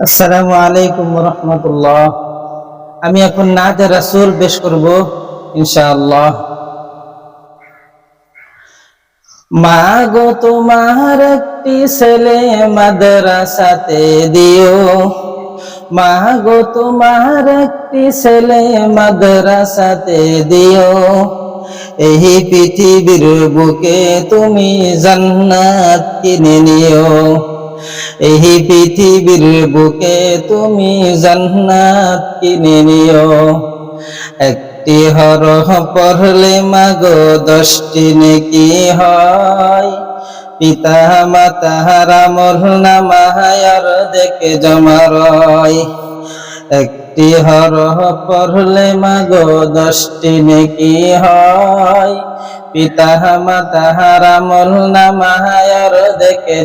আসসালামু আলাইকুম রহমতুল্লাহ আমি এখন না নাতে রাসূল পেশ করব, ইনশাআল্লাহ। মা গো তোমার একটি ছেলে মাদ্রাসাতে দিও। মা গো তোমার একটি ছেলে মাদ্রাসাতে দিও। এই পৃথিবীর বুকে তুমি জান্নাত কিনে নিও। এই পৃথিবীর বুকে তুমি জান্নাত কিনে নিও। একটি হরহ পড়লে মাগো দশটি নেকি হয়। পিতা, মাতা রামর নামায়ার দেখে জমারয় একটি হরহ পড়লে মাগো দশটি নেকি হয়। পিতা মাতাহারা দেখে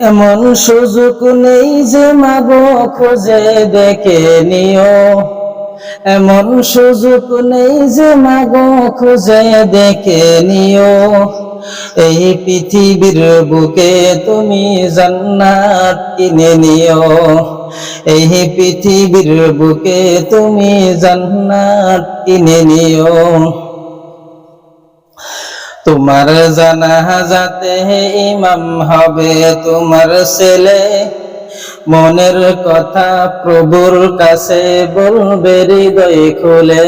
এমন সুযোগ নেই যে মাগো খুঁজে দেখে নিও। এমন সুযোগ নেই যে মাগো খুঁজে দেখে নিও। এই পৃথিবীর বুকে তুমি জান্নাত কিনে নিও। এই পৃথিবীর বুকে তুমি জান্নাত কিনে নিও। তোমার জানাজাতে ইমাম হবে তোমার ছেলে। মনের কথা প্রভুর কাছে বলবে হৃদয় খুলে।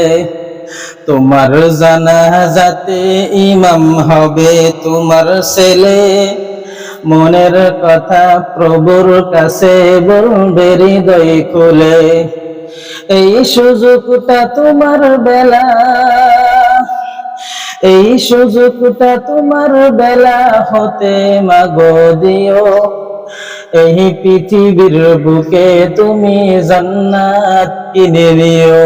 তোমার জানাজাতে ইমাম হবে তোমার ছেলে। মনের কথা প্রভুর কাছে বলবে হৃদয় খুলে। এই সুযোগটা তোমার বেলা। এই সুযোগটা তোমার বেলা হতে মাগো দিও। এই পৃথিবীর বুকে তুমি জান্নাত কিনে নিও।